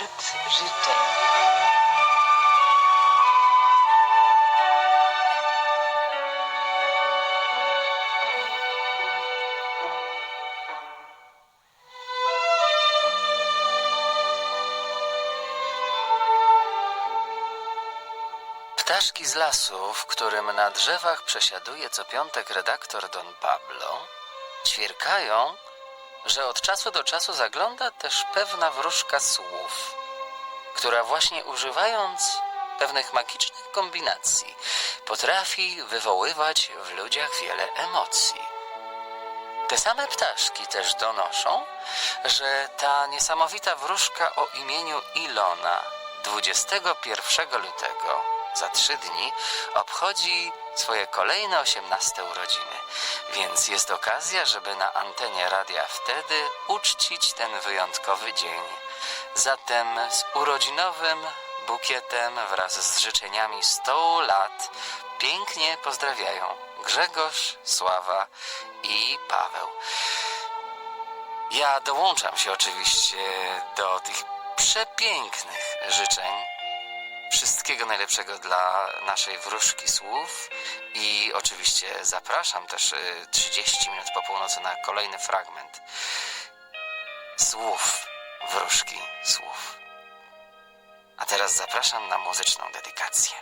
koncert życzeń. Ptaszki z lasu, w którym na drzewach przesiaduje co piątek redaktor Don Pablo, ćwierkają, że od czasu do czasu zagląda też pewna wróżka słów, która właśnie używając pewnych magicznych kombinacji potrafi wywoływać w ludziach wiele emocji. Te same ptaszki też donoszą, że ta niesamowita wróżka o imieniu Ilona 21 lutego za trzy dni obchodzi swoje kolejne 18 urodziny, więc jest okazja, żeby na antenie radia wtedy uczcić ten wyjątkowy dzień. Zatem z urodzinowym bukietem wraz z życzeniami 100 lat pięknie pozdrawiają Grzegorz, Sława i Paweł. Ja dołączam się oczywiście do tych przepięknych życzeń. Wszystkiego najlepszego dla naszej wróżki słów i oczywiście zapraszam też y, 30 minut po północy na kolejny fragment słów wróżki słów. A teraz zapraszam na muzyczną dedykację.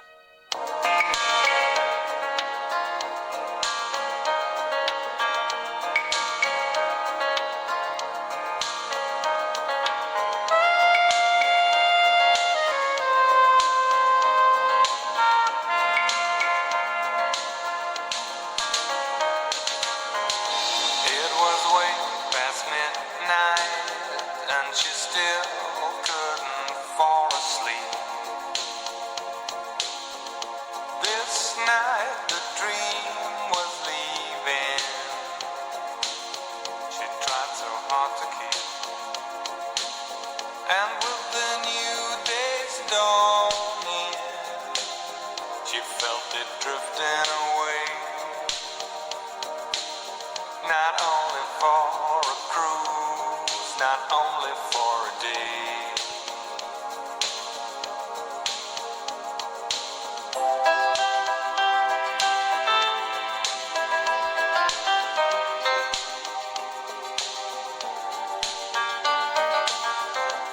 Drifting away. Not only for a cruise, not only for a day.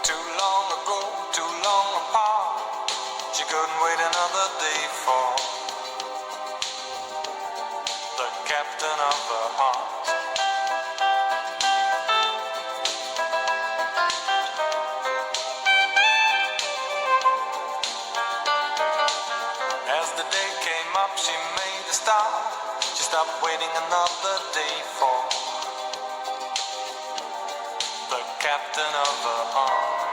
Too long ago, too long apart, she couldn't wait another day for of her heart. As the day came up, she made a start. She stopped waiting another day for the captain of her heart.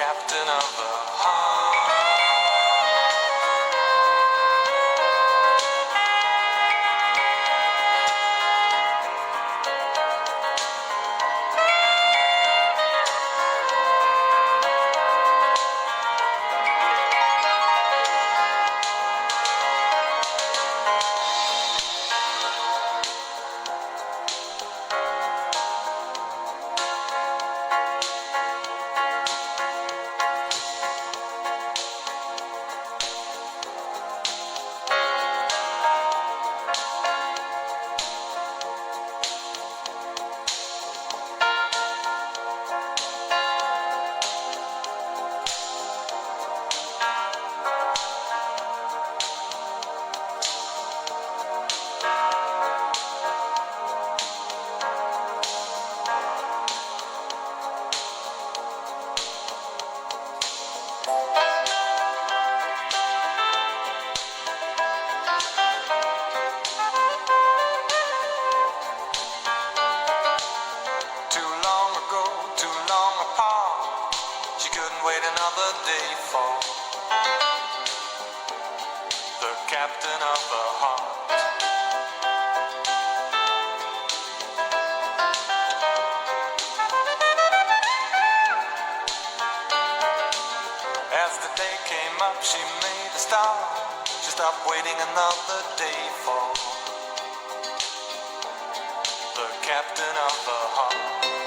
Captain of the heart. Another day for captain of the heart. As the day came up, she made a start. She stopped waiting another day for the captain of the heart.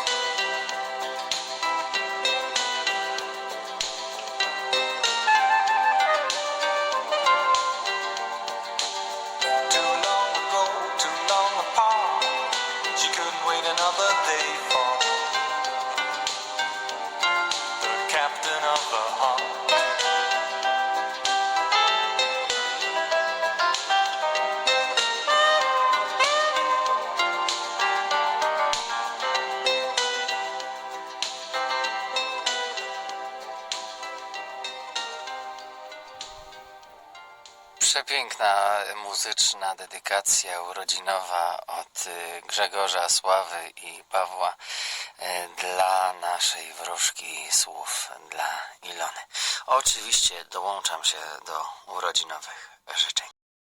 Przepiękna muzyczna dedykacja urodzinowa od y, Grzegorza, Sławy i Pawła y, dla naszej wróżki słów dla Ilony. Oczywiście dołączam się do urodzinowych życzeń.